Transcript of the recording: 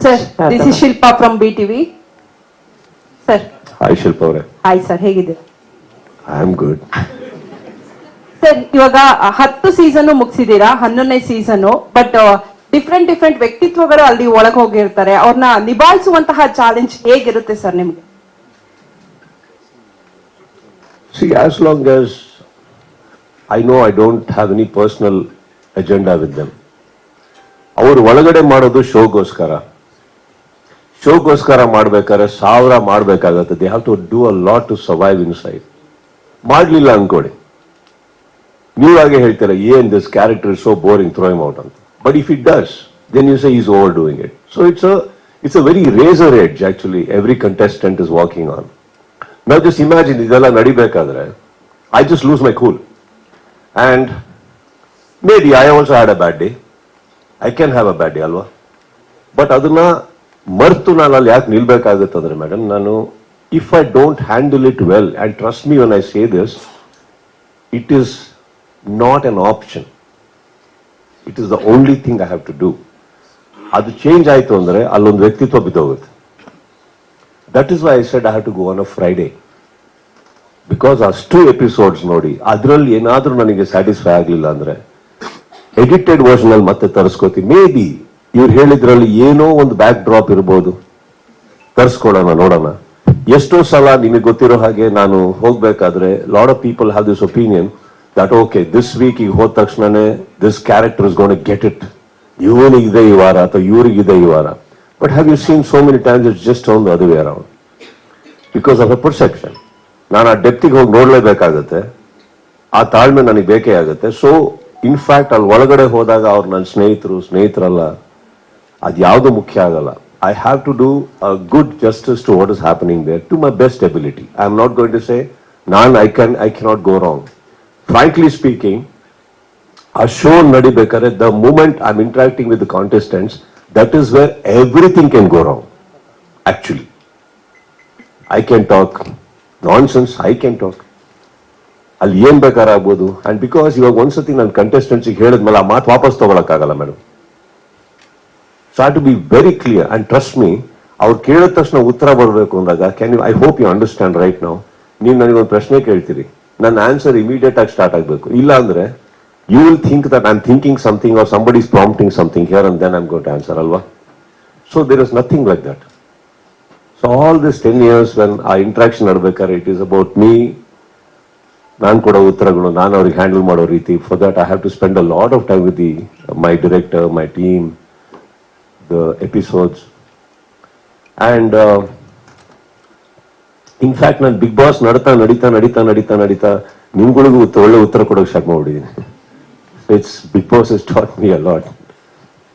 Sir this is Shilpa from B TV sir hi Shilpa ಅವರೇ. Hi sir ಹೇಗಿದೆ I am good sir ಇವಾಗ ಹತ್ತು season ಮುಗಿಸಿದೀರಾ ಹನ್ನೊಂದನೇ ಸೀಸನ್ ಬಟ್ ಡಿಫ್ರೆಂಟ್ ಡಿಫ್ರೆಂಟ್ ವ್ಯಕ್ತಿತ್ವಗಳು ಅಲ್ಲಿ ಒಳಗೆ ಹೋಗಿರ್ತಾರೆ. ಅವ್ರನ್ನ ನಿಭಾಯಿಸುವಂತಹ ಚಾಲೆಂಜ್ ಹೇಗಿರುತ್ತೆ ಸರ್ ನಿಮ್ಗೆ? See as long as I know I don't have any personal agenda with them ಅವರು ಒಳಗಡೆ ಮಾಡೋದು ಶೋಗೋಸ್ಕರ ಶೋಗೋಸ್ಕರ ಮಾಡ್ಬೇಕಾದ್ರೆ ಸಾವಿರ ಮಾಡ್ಬೇಕಾಗತ್ತೆ. They have to do a lot to survive inside ಮಾಡ್ಲಿಲ್ಲ ಅನ್ಕೊಡಿ ನೀವಾಗೆ ಹೇಳ್ತೀರ, ಏನ್ this character so boring throw him out ಅಂತ. But if it does then you say is overdoing it so it's it's a very razor edge actually every contestant is walking on ನಾವು just imagine ಇದೆಲ್ಲ ನಡಿಬೇಕಾದ್ರೆ I just lose my cool and maybe I also had a bad day I can have a bad day ಅಲ್ವಾ? But ಅದನ್ನ ಮರ್ತು ನಾನು ಅಲ್ಲಿ ಯಾಕೆ ನಿಲ್ಬೇಕಾಗುತ್ತಂದ್ರೆ madam ನಾನು if I don't handle it well and trust me one I say this it is not an option it is the only thing I have to do ಅದು change ಆಯಿತು ಅಂದ್ರೆ ಅಲ್ಲೊಂದು ವ್ಯಕ್ತಿತ್ವ ಬಿದ್ದೋಗುತ್ತೆ. That is why I said I have to go on a Friday because ಅಷ್ಟು episodes ನೋಡಿ, ಅದರಲ್ಲಿ ಏನಾದರೂ ನನಗೆ ಸ್ಯಾಟಿಸ್ಫೈ ಆಗಲಿಲ್ಲ ಅಂದ್ರೆ ಎಡಿಟೆಡ್ ವರ್ಷನಲ್ಲಿ ಮತ್ತೆ ತರಿಸ್ಕೋತೀನಿ. ಮೇ ಬಿ ಇವ್ರು ಹೇಳಿದ್ರಲ್ಲಿ ಏನೋ ಒಂದು ಬ್ಯಾಕ್ ಡ್ರಾಪ್ ಇರ್ಬೋದು. ತರಿಸ್ಕೊಳ್ಳೋಣ, ನೋಡೋಣ. ಎಷ್ಟೋ ಸಲ ನಿಮಗೆ ಗೊತ್ತಿರೋ ಹಾಗೆ ನಾನು ಹೋಗ್ಬೇಕಾದ್ರೆ lot of people have this opinion that okay this week ಈಗ ಹೋದ ತಕ್ಷಣನೇ this character is gonna get it ಇವನಿಗಿದೆ ಈ ವಾರ ಅಥವಾ ಇವರಿಗಿದೆ ಈ ವಾರ. But have you seen so many times it's just ಒಂದು ಅದುವೆ around because of a perception ನಾನು ಆ ಡೆಪ್ತಿಗೆ ಹೋಗಿ ನೋಡಲೇಬೇಕಾಗುತ್ತೆ. ಆ ತಾಳ್ಮೆ ನನಗೆ ಬೇಕೇ ಆಗುತ್ತೆ. ಸೊ ಇನ್ಫ್ಯಾಕ್ಟ್ ಅಲ್ಲಿ ಒಳಗಡೆ ಹೋದಾಗ ಅವ್ರು ನನ್ನ ಸ್ನೇಹಿತರು, ಸ್ನೇಹಿತರಲ್ಲ ಅದು ಯಾವುದು ಮುಖ್ಯ ಆಗಲ್ಲ. I have to do a good justice to what is happening there to my best ability I am not going to say ನಾನು I can I cannot go wrong frankly speaking ಆ show ನಡಿಬೇಕಾದ್ರೆ the moment I am interacting with contestants that is where everything can go wrong actually I can talk nonsense I can talk ಅಲ್ಲಿ ಏನ್ ಬೇಕಾದ್ರೆ ಆಗ್ಬೋದು. And because ಇವಾಗ ಒಂದ್ಸತಿ ನನ್ನ contestants ಹೇಳಿದ್ಮೇಲೆ ಆ ಮಾತು ವಾಪಸ್ ತಗೊಳಕ್ಕಾಗಲ್ಲ madam so to be very clear and trust me ಅವ್ರು ಕೇಳಿದ ತಕ್ಷಣ ಉತ್ತರ ಬರಬೇಕು ಅಂದಾಗ can you I hope you understand right ನಾವು ನೀವು ನನಗೊಂದು ಪ್ರಶ್ನೆ ಕೇಳ್ತೀರಿ. ನನ್ನ ಆನ್ಸರ್ ಇಮಿಡಿಯೇಟ್ ಆಗಿ ಸ್ಟಾರ್ಟ್ ಆಗಬೇಕು. ಇಲ್ಲ ಅಂದ್ರೆ you will think that I thinking something or somebody is prompting something here and then I'm got answer ಅಲ್ವಾ? So there is nothing like that so all this ten years when ಆ interaction ನಡ್ಬೇಕಾದ್ರೆ it is about me ನಾನು ಕೊಡೋ ಉತ್ತರಗಳು, ನಾನು ಅವ್ರಿಗೆ handle ಮಾಡೋ ರೀತಿ. For that I have to spend a lot of time with the my director my team the episodes and in fact ನಾನು ಬಿಗ್ ಬಾಸ್ ನಡೀತಾ ನಡೀತಾ ನಡೀತಾ ನಡೀತಾ ನಡೀತಾ ನಿಮ್ಗಳಿಗೂ ಒಳ್ಳೆ ಉತ್ತರ ಕೊಡೋಕೆ start ಮಾಡ್ಬಿಟ್ಟಿದ್ದೀನಿ it's Bigg Boss is taught me a lot